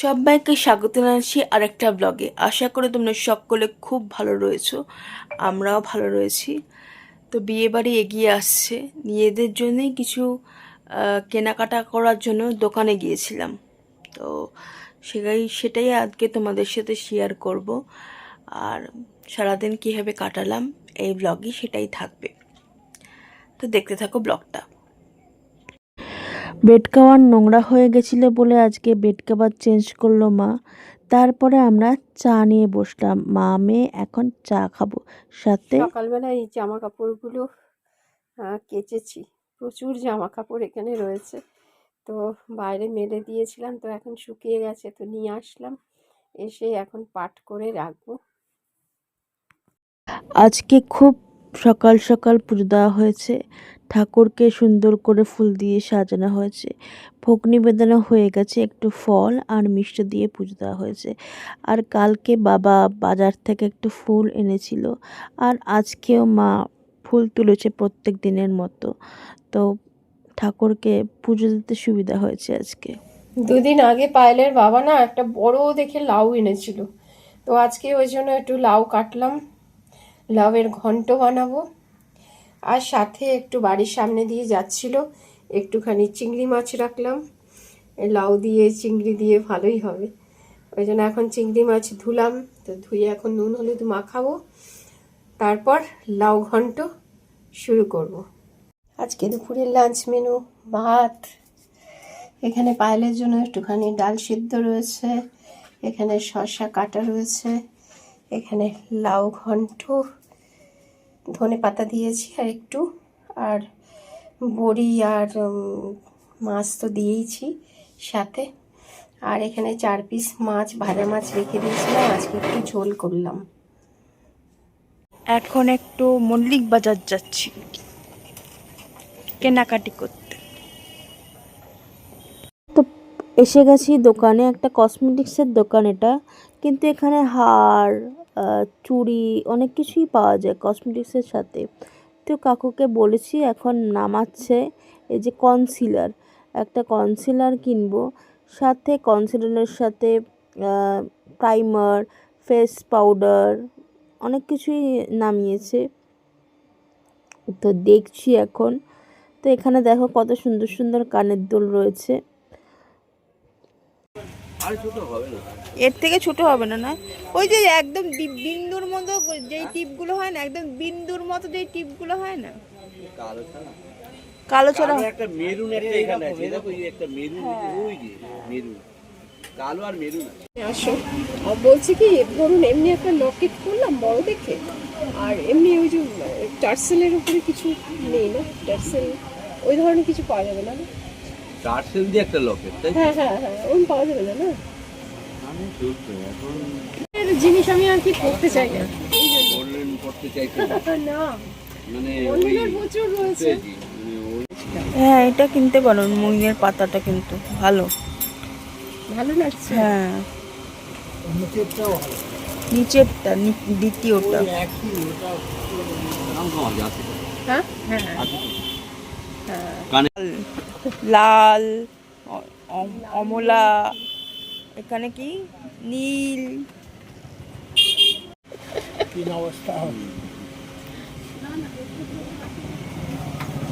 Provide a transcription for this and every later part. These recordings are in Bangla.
সবাইকে স্বাগত জানাচ্ছি আরেকটা ব্লগে আশা করি তোমরা সকলে খুব ভালো রয়েছো, আমরাও ভালো রয়েছি। তো বিয়ে বাড়ি এগিয়ে আসছে। নিজেদের জন্যই কিছু কেনাকাটা করার জন্য দোকানে গিয়েছিলাম। তো সেটাই সেটাই আজকে তোমাদের সাথে শেয়ার করব। আর সারাদিন কীভাবে কাটালাম, এই ব্লগে সেটাই থাকবে। তো দেখতে থাকো ব্লগটা বেড কাভার নোংরা হয়ে গেছিল বলে আজকে বেড কাভার চেঞ্জ করল মা। তারপরে আমরা চা নিয়ে বসলাম। মা মেয়ে এখন চা খাব। সাথে সকালবেলা এই জামা কাপড়গুলো কেচেছি। প্রচুর জামা কাপড় এখানে রয়েছে। তো বাইরে মেলে দিয়েছিলাম তো এখন শুকিয়ে গেছে তো নিয়ে আসলাম। এসে এখন পাট করে রাখব। আজকে খুব সকাল সকাল পুজো দেওয়া হয়েছে। ঠাকুরকে সুন্দর করে ফুল দিয়ে সাজানো হয়েছে। ভোগ নিবেদনও হয়ে গেছে, একটু ফল আর মিষ্টি দিয়ে পুজো দেওয়া হয়েছে। আর কালকে বাবা বাজার থেকে একটু ফুল এনেছিল। আর আজকেও মা ফুল তুলেছে প্রত্যেক দিনের মতো। তো ঠাকুরকে পুজো দিতে সুবিধা হয়েছে আজকে। দুদিন আগে পায়েলের বাবা না একটা বড় দেখে লাউ এনেছিল। তো আজকে ওই জন্য একটু লাউ কাটলাম। লাউয়ের ঘন্ট বানাবো। আর সাথে একটু বাড়ির সামনে দিয়ে যাচ্ছিল, একটুখানি চিংড়ি মাছ রাখলাম। লাউ দিয়ে, চিংড়ি দিয়ে ভালোই হবে। ওই জন্য এখন চিংড়ি মাছ ধুলাম, তো ধুয়ে এখন নুন, হলুদ মাখাবো। তারপর লাউ ঘন্ট শুরু করব। আজকে দুপুরের লাঞ্চ মেনু, ভাত। এখানে পায়েলের জন্য একটুখানি ডাল সিদ্ধ রয়েছে, এখানে শসা কাটা রয়েছে, এখানে লাউ ঘন্ট। ধনে পাতা দিয়েছি আর একটু। আর বড়ি আর মাছ তো দিয়েইছি সাথে। আর এখানে চার পিস মাছ, ভাজা মাছ রেখে দিয়েছিলাম। আজকে একটু ঝোল করলাম। এখন একটু মল্লিক বাজার যাচ্ছি। কেনাকাটি করতে তো এসে গেছি দোকানে, একটা কসমেটিক্সের দোকান এটা। কিন্তু এখানে হার চুড়ি অনেক কিছুই পাওয়া যায় কসমেটিক্সের সাথে। তো কাকুকে বলেছি এখন নামাচ্ছে এই যে কনসিলার একটা কনসিলার কিনবো, সাথে কনসিলারের সাথে প্রাইমার ফেস পাউডার অনেক কিছুই নামিয়েছে। তো দেখছি এখন। তো এখানে দেখো কত সুন্দর সুন্দর কানের দুল রয়েছে। এর থেকে ছোট হবে না না? ওই যে একদম বিন্দুর মতো যেই টিপগুলো হয় না একদম বিন্দুর মতো যেই টিপগুলো হয় না? কালো ছাড়া। কালো একটা মেরুন একটা এখানে আছে দেখো এই একটা মেরুন ওই যে মেরুন। কালো আর মেরুন আছে। আসো। আর বলছি কি ধরুন এমনি একটা লকেট করলাম বড় দেখে আর এমনি ওই যে টার্সেলের উপরে কিছু নেই না? টার্সেল ওই ধরনের কিছু পাওয়া যাবে না না? টার্সেল দিয়ে একটা লকেট তাই হ্যাঁ হ্যাঁ হ্যাঁ ওরকম পাওয়া যাবে না না? আমি চলছে এখন জিনিস আমি আর কি করতে চাই? না গোল্ডেন করতে চাইছি। না মানে ওই প্রচুর রয়েছে। বুঝেছি, মানে ওই হ্যাঁ এটা কিনতে পারো মুইয়ের পাতাটা কিন্তু ভালো। ভালো লাগছে? হ্যাঁ। নিচেরটা দ্বিতীয়টা। হ্যাঁ হ্যাঁ? হ্যাঁ লাল অমলা এখানে কি? নীল।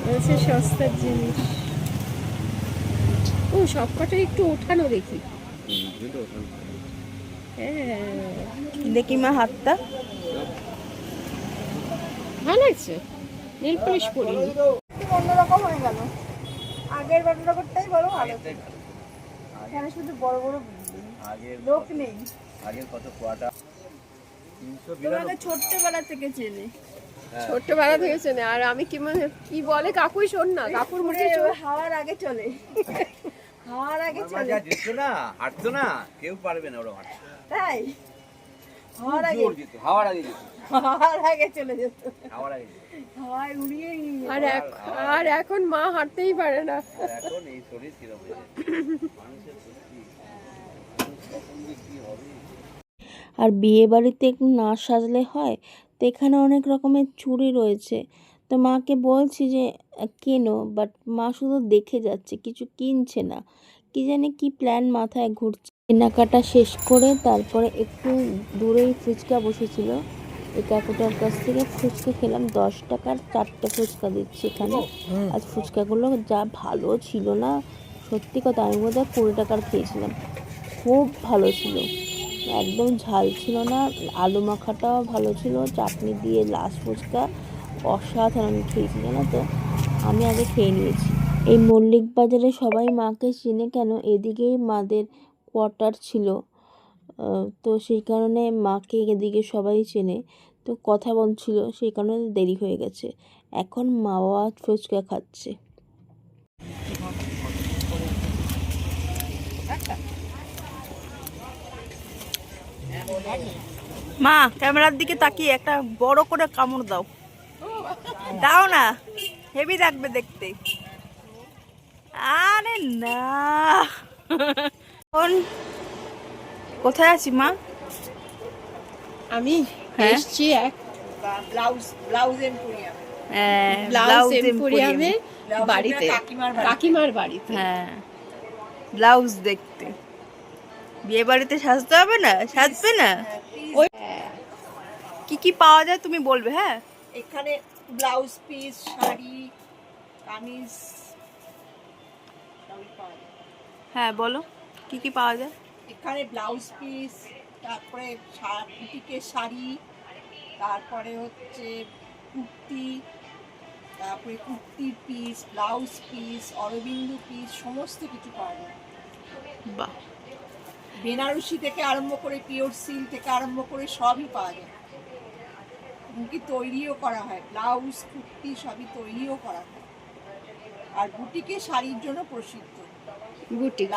রয়েছে সস্তার জিনিস। ও সবকটাই একটু ওঠানো দেখি। হ্যাঁ। দেখি মা হাতটা। ভালো আছে। নীল পলিশ পরিনি অন্যরকম হয়ে গেল। আগের বাটনটাই বড় ভালো। এখানে শুধু বড় বড় আগের লোক নেই। আগের কত কোয়াটা তিনশো তোমাকে ছোট্টবেলা থেকে চেনে। ছোট্টবেলা থেকে চেনে। আর আমি কি মানে কি বলে? কাকুই শোন না কাকুর মুখে হাওয়ার আগে চলে। হাওয়ার আগে চলে। যেত না হাঁটতো না কেউ পারবে না ওরা হাঁটতে। তাই? হাওয়ার আগে হাওয়ার আগে হাওয়ার আগে চলে যেত। হাওয়ার আগে আর আর এখন মা হাঁটতেই পারে না। আর এখন এই শরীর কীরকম? মানুষের সত্যি মানুষ কখন যে কি হবে? আর বিয়ে বাড়িতে একটু না সাজলে হয় তো এখানে অনেক রকমের চুড়ি রয়েছে। তো মাকে বলছি যে কেনো বাট মা শুধু দেখে যাচ্ছে কিছু কিনছে না। কি জানি কি প্ল্যান মাথায় ঘুরছে। কেনাকাটা শেষ করে তারপরে একটু দূরেই ফুচকা বসেছিল। এই কাকুটার কাছ থেকে ফুচকা খেলাম, দশ টাকার চারটে ফুচকা দিচ্ছে এখানে। আর ফুচকাগুলো যা ভালো ছিল না, সত্যি কথা, আমি বোধহয় কুড়ি টাকার খেয়েছিলাম। খুব ভালো ছিল। একদম ঝাল ছিল না, আলু মাখাটাও ভালো ছিল, চাটনি দিয়ে লাস্ট ফুচকা, অসাধারণ খেয়েছি, জানো তো। আমি আগে খেয়ে নিয়েছি। এই মল্লিক বাজারে সবাই মাকে চেনে কেন, এদিকেই মাদের কোয়ার্টার ছিল। তো সেই কারণে মাকে এদিকে সবাই চেনে। তো কথা বলছিল সেই কারণে দেরি হয়ে গেছে। এখন মা বাবা ফুচকা খাচ্ছে। মা ক্যামেরার দিকে তাকিয়ে একটা বড় করে কামড় দাও। দাও না হেভি থাকবে দেখতে। আরে না। এখন কোথায় আছি মা? আমি হ্যাঁ? এসছি এক ব্লাউজ ব্লাউজ এম্পোরিয়াম। হ্যাঁ, ব্লাউজ বাড়িতে কাকিমার বাড়িতে। হ্যাঁ ব্লাউজ দেখতে। বিয়ে বাড়িতে সাজতে হবে না? সাজবে না? ওই কি কি পাওয়া যায় তুমি বলবে হ্যাঁ? এখানে ব্লাউজ পিস শাড়ি কামিজ। হ্যাঁ বলো কি কি পাওয়া যায়? এখানে ব্লাউজ পিস তারপরে বুটিকের শাড়ি তারপরে হচ্ছে কুর্তি তারপরে কুর্তির পিস ব্লাউজ পিস অরবিন্দু পিস সমস্ত কিছু পাওয়া যায়। বাহ। বেনারসি থেকে আরম্ভ করে পিওর সিল থেকে আরম্ভ করে সবই পাওয়া যায়। এমনকি তৈরিও করা হয় ব্লাউজ কুর্তি সবই তৈরিও করা হয়। আর বুটিকে শাড়ির জন্য প্রসিদ্ধ। বুটিক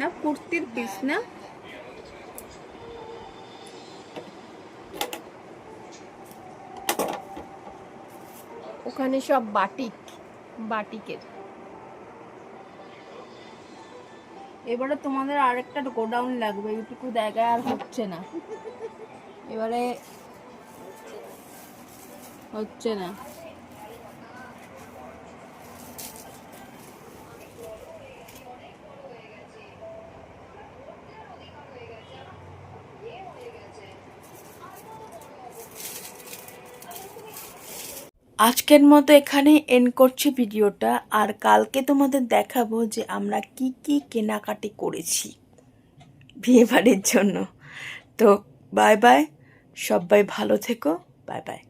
না কুর্তির পিস না? ওখানে সব বাটিক, বাটিকের। এবারে তোমাদের আর একটা গোডাউন লাগবে, এইটুকু জায়গায় আর হচ্ছে না। এবারে হচ্ছে না। আজকের মতো এখানে এন্ড করছি ভিডিওটা, আর কালকে তোমাদের দেখাবো যে আমরা কি কি কেনাকাটি করেছি বিয়ে বাড়ির জন্য। তো বাই বাই সবাই ভালো থেকো বাই বাই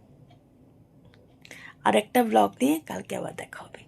আর একটা ব্লগ নিয়ে কালকে আবার দেখা হবে।